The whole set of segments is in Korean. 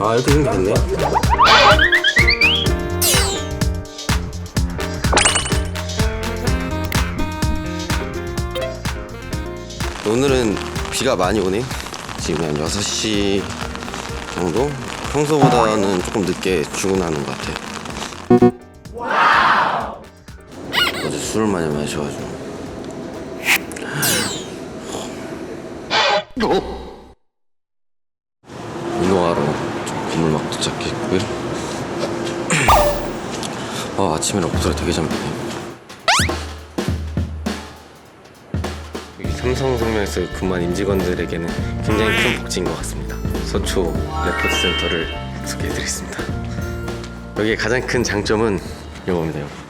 아 이렇게 생겼네. 오늘은 비가 많이 오네. 지금 한 6시 정도? 평소보다는 조금 늦게 출근하는 것 같아. 어제 술을 많이 마셔가지고 운동하러 좀 건물 막 도착했고요. 아 아침이라 목소리 되게 잠기네 여기 삼성생명에서 근무한 임직원들에게는 굉장히 큰 복지인 것 같습니다. 서초 레포트 센터를 소개해드리겠습니다. 여기의 가장 큰 장점은 이겁니다 이거.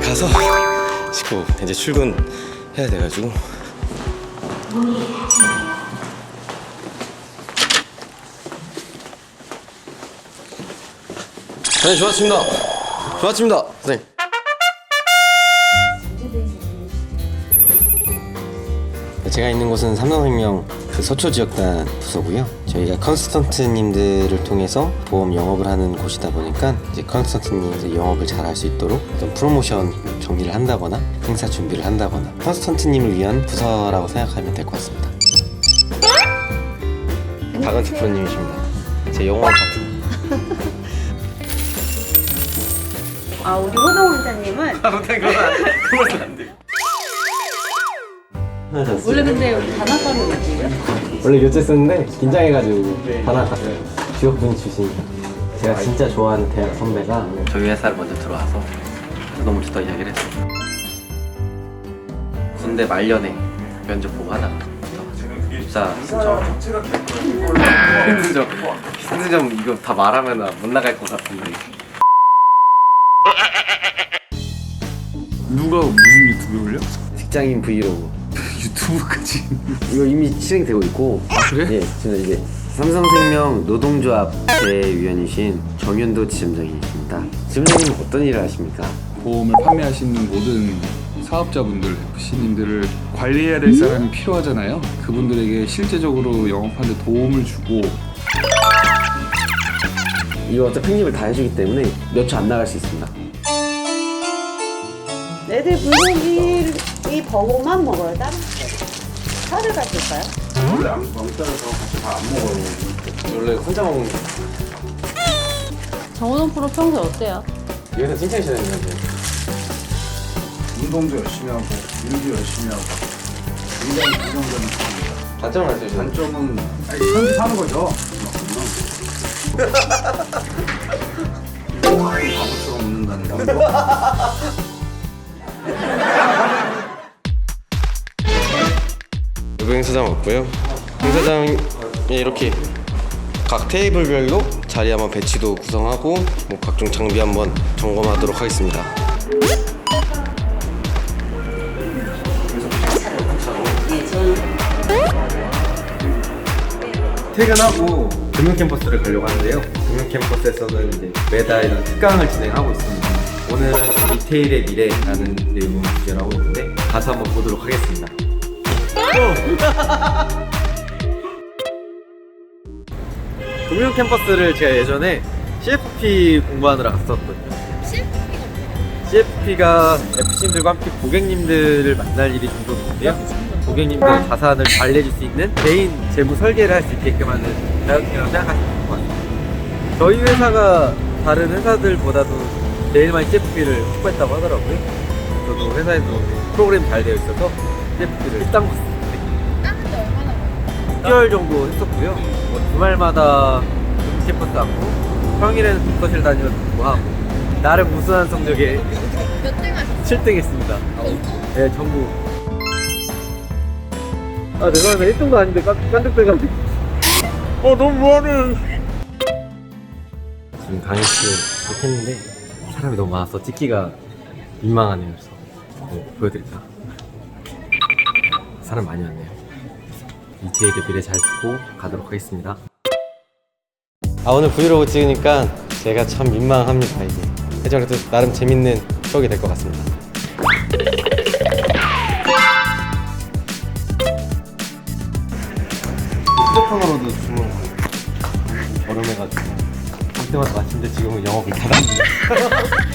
가서 씻고 이제 출근해야 돼가지고. 네 좋았습니다. 좋았습니다 선생님. 제가 있는 곳은 삼성생명 그 서초 지역단 부서고요. 저희가 컨스턴트님들을 통해서 보험 영업을 하는 곳이다 보니까 이제 컨스턴트님들 영업을 잘 할 수 있도록 어떤 프로모션 정리를 한다거나 행사 준비를 한다거나 컨스턴트님을 위한 부서라고 생각하면 될 것 같습니다. 박은채 프로님이십니다. 제 영원 파트너. 아 우리 호동 원장님은 원래 근데 여기 단학과를 어디예요? 원래 교재 쓰는데 긴장해가지고 하나 갔어요. 지역분이 주시니까. 제가 진짜 좋아하는 대학 선배가 저희 회사를 먼저 들어와서 너무 좋다 이야기를 했어요. 군대 말년에 면접 보고 하다가 입사 신청 힘든 점 이거 다 말하면 못 나갈 것 같은데 누가 무슨 유튜브 올려? 직장인 브이로그 유튜브까지 이거 이미 실행되고 있고 그래? 예, 지금 이제 삼성생명 노동조합 대위원이신 정현도 지점장이십니다. 지점장님 어떤 일을 하십니까? 보험을 판매하시는 모든 사업자분들, FC님들을 관리해야 될 사람이 필요하잖아요. 그분들에게 실제적으로 영업하는데 도움을 주고 이거 어차피 편집을 다 해주기 때문에 몇 초 안 나갈 수 있습니다. 애들 불고기 이 버거만 먹어요 다른 거 살을 가질까요? 원래 혼자 먹는 거. 정호동 프로 평소 어때요? 여기서 칭찬해주셔야 되는데. 운동도 열심히 하고 일도 열심히 하고 굉장히 긍정적인 사람입니다. 단점을 말씀해주세요. 단점은 아니, 편집하는 거죠. 그만큼. 바보처럼 웃는다는 거. 행사장 왔고요. 행사장에 이렇게 각 테이블별로 자리 한번 배치도 구성하고 뭐 각종 장비 한번 점검하도록 하겠습니다. 퇴근하고 금융 캠퍼스를 가려고 하는데요. 금융 캠퍼스에서는 이제 매달 특강을 진행하고 있습니다. 오늘은 리테일의 미래라는 내용을 주제로 하고 있는데 가서 한번 보도록 하겠습니다. 금융 캠퍼스를 제가 예전에 CFP 공부하느라 갔었거든요. CFP가 FC님들과 함께 고객님들을 만날 일이 종종 있는데요. 고객님들의 자산을 잘 내줄 수 있는 개인 재무 설계를 할 수 있게끔 하는 자격증이라고 생각하시면 될 것 같습니다. 저희 회사가 다른 회사들보다도 제일 많이 CFP를 확보했다고 하더라고요. 저도 회사에서 프로그램이 잘 되어 있어서 CFP를 일당 봤습니다. 6개월 정도 했었고요. 뭐 주말마다 캠퍼스 왔고 평일에는 독서실 다니면서 공부하고 나름 우수한 성적에 몇등 하셨어요? 7등 했습니다. 네, 전부. 아, 죄송합니다. 1등도 아닌데 깜, 깜짝돼가지고. 어, 너무 뭐하네. 지금 강의 씨 했는데 사람이 너무 많아서 찍기가 민망하네요. 그래서 네, 보여드릴까? 사람 많이 왔네요. 이태일의 미래 잘 듣고 가도록 하겠습니다. 아 오늘 브이로그 찍으니까 제가 참 민망합니다 이게. 하지만 그래도 나름 재밌는 추억이 될 것 같습니다. 휴대폰으로도 주문 저렴해가지고 볼 때마다 마침내 지금은 영업을 닫았네요.